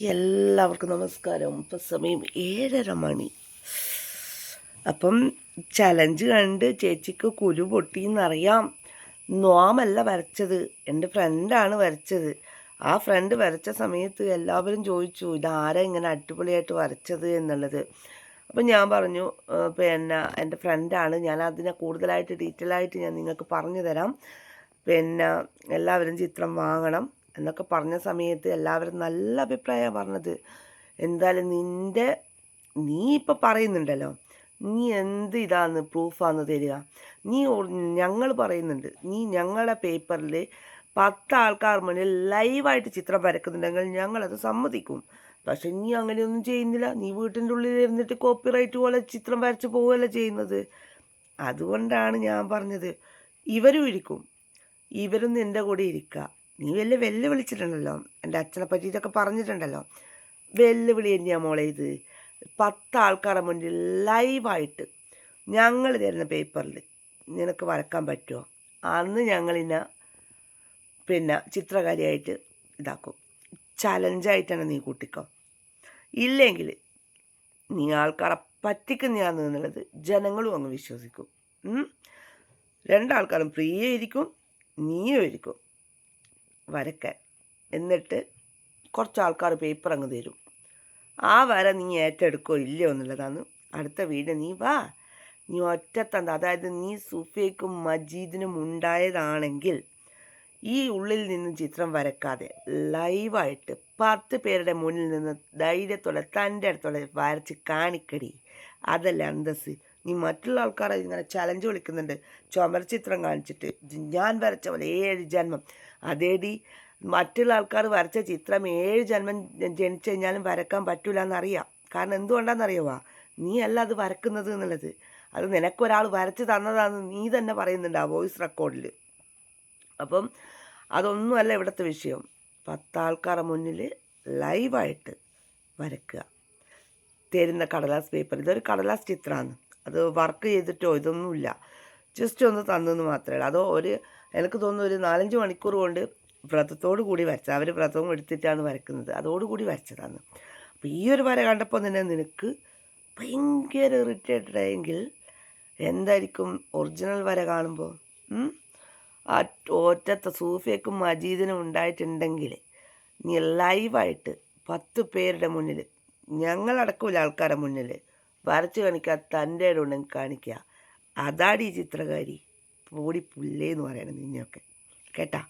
എല്ലാവർക്കും നമസ്കാരം. ഇപ്പം സമയം ഏഴര മണി. അപ്പം ചലഞ്ച് കണ്ട് ചേച്ചിക്ക് കുരു പൊട്ടിയെന്നറിയാം. നോമല്ല വരച്ചത്. എന്റെ ഫ്രണ്ടാണ് വരച്ചത്. ആ ഫ്രണ്ട് വരച്ച സമയത്ത് എല്ലാവരും ചോദിച്ചു ഇതാരാ ഇങ്ങനെ അടിപൊളിയായിട്ട് വരച്ചത്? എന്നുള്ളത്. അപ്പം ഞാൻ പറഞ്ഞു പിന്നെ എന്റെ ഫ്രണ്ടാണ് ഞാൻ അതിനെ കൂടുതലായിട്ട് ഡീറ്റെയിൽ ആയിട്ട് ഞാൻ നിങ്ങൾക്ക് പറഞ്ഞു തരാം. പിന്നെ എല്ലാവരും ചിത്രം വാങ്ങണം. എന്നൊക്കെ പറഞ്ഞ സമയത്ത് എല്ലാവരും നല്ല അഭിപ്രായമാണ് പറഞ്ഞത്. എന്തായാലും നിന്റെ നീ ഇപ്പം പറയുന്നുണ്ടല്ലോ നീ എന്ത് ഇതാന്ന് പ്രൂഫാന്ന് തരിക. നീ ഞങ്ങൾ പറയുന്നുണ്ട് നീ ഞങ്ങളുടെ പേപ്പറിൽ പത്ത് ആൾക്കാർ മുന്നിൽ ലൈവായിട്ട് ചിത്രം വരക്കുന്നുണ്ടെങ്കിൽ ഞങ്ങളത് സമ്മതിക്കും. പക്ഷെ നീ അങ്ങനെയൊന്നും ചെയ്യുന്നില്ല. നീ വീട്ടിന്റെ ഉള്ളിൽ ഇരുന്നിട്ട് കോപ്പിറൈറ്റ് പോലെ ചിത്രം വരച്ച് പോവുകയല്ല ചെയ്യുന്നത്. അതുകൊണ്ടാണ് ഞാൻ പറഞ്ഞത്. ഇവരും ഇരിക്കും. ഇവരും നിന്റെ കൂടെ ഇരിക്കുക. നീ വലിയ വെല്ലുവിളിച്ചിട്ടുണ്ടല്ലോ? എന്റെ അച്ഛനെ പറ്റി ഇതൊക്കെ പറഞ്ഞിട്ടുണ്ടല്ലോ? വെല്ലുവിളി തന്നെയാണ് മോളെ ഇത്. പത്ത് ആൾക്കാരുടെ മുന്നിൽ ലൈവായിട്ട് ഞങ്ങൾ തരുന്ന പേപ്പറിൽ നിനക്ക് വരക്കാൻ പറ്റുമോ? അന്ന് ഞങ്ങളിനെ പിന്നെ ചിത്രകാരിയായിട്ട് ഇതാക്കും. ചലഞ്ചായിട്ടാണ് നീ കൂട്ടിക്കോ. ഇല്ലെങ്കിൽ നീ ആൾക്കാരെ പറ്റിക്കുന്നതാന്ന് എന്നുള്ളത് ജനങ്ങളും അങ്ങ് വിശ്വസിക്കും? രണ്ടാൾക്കാരും പ്രിയയിരിക്കും നീയും ഇരിക്കും വരക്കാൻ എന്നിട്ട് കുറച്ച് ആൾക്കാർ പേപ്പർ അങ്ങ് തരും. ആ വര നീ ഏറ്റെടുക്കോ ഇല്ലയോ എന്നുള്ളതാണ് അടുത്ത വീട്. നീ വാ. നീ ഒറ്റത്തന്ത അതായത് നീ സുഫേക്കും മജീദിനും ഉണ്ടായതാണെങ്കിൽ ഈ ഉള്ളിൽ നിന്ന് ചിത്രം വരക്കാതെ ലൈവായിട്ട് പത്ത് പേരുടെ മുന്നിൽ നിന്ന് ധൈര്യത്തോടെ തന്റെ അടുത്തോടെ വരച്ച് കാണിക്കടി. അതല്ല അന്തസ് നീ മറ്റുള്ള ആൾക്കാരെ ഇങ്ങനെ ചലഞ്ച് വിളിക്കുന്നുണ്ട്. ചുമർ ചിത്രം കാണിച്ചിട്ട്. ഞാൻ വരച്ച പോലെ ഏഴ് ജന്മം. അതേടി മറ്റുള്ള ആൾക്കാർ വരച്ച ചിത്രം ഏഴ് ജന്മം ജനിച്ചു കഴിഞ്ഞാലും വരക്കാൻ പറ്റൂല എന്നറിയാം കാരണം എന്തുകൊണ്ടാണെന്നറിയുവാ നീ അല്ല അത് വരക്കുന്നത് എന്നുള്ളത്. അത് നിനക്കൊരാൾ വരച്ച് തന്നതാണെന്ന് നീ തന്നെ പറയുന്നുണ്ട് ആ വോയിസ് റെക്കോർഡിൽ അപ്പം അതൊന്നുമല്ല ഇവിടുത്തെ വിഷയം. പത്താൾക്കാരുടെ മുന്നിൽ ലൈവായിട്ട് വരക്കുക. തരുന്ന കടലാസ് പേപ്പർ ഇതൊരു കടലാസ് ചിത്രമാണ് അത് വർക്ക് ചെയ്തിട്ടോ ഇതൊന്നുമില്ല. ജസ്റ്റ് ഒന്ന് തന്നെന്ന് മാത്രമേ ഉള്ളൂ. അതോ ഒരു എനിക്ക് തോന്നുന്നു ഒരു നാലഞ്ച് മണിക്കൂർ കൊണ്ട് വ്രതത്തോടു കൂടി വരച്ചത് അവർ വ്രതവും എടുത്തിട്ടാണ് വരക്കുന്നത്. അതോടുകൂടി വരച്ചതാണ്. അപ്പോൾ ഈ ഒരു വര കണ്ടപ്പോൾ തന്നെ നിനക്ക് ഭയങ്കര ഇറിറ്റേറ്റഡ് ആയെങ്കിൽ എന്തായിരിക്കും ഒറിജിനൽ വര കാണുമ്പോൾ ആ ഒറ്റത്ത സൂഫിയക്കും മജീദിനും ഉണ്ടായിട്ടുണ്ടെങ്കിൽ നീ ലൈവായിട്ട് പത്ത് പേരുടെ മുന്നിൽ ഞങ്ങളടക്കമില്ല ആൾക്കാരുടെ മുന്നിൽ വരച്ച് കാണിക്കുക തന്റെ ഉണ്ടെങ്കിൽ കാണിക്കുക അതാടി ചിത്രകാരി. പൂടി പുല്ലേന്ന് പറയണം നിന്നെയൊക്കെ. കേട്ടാ?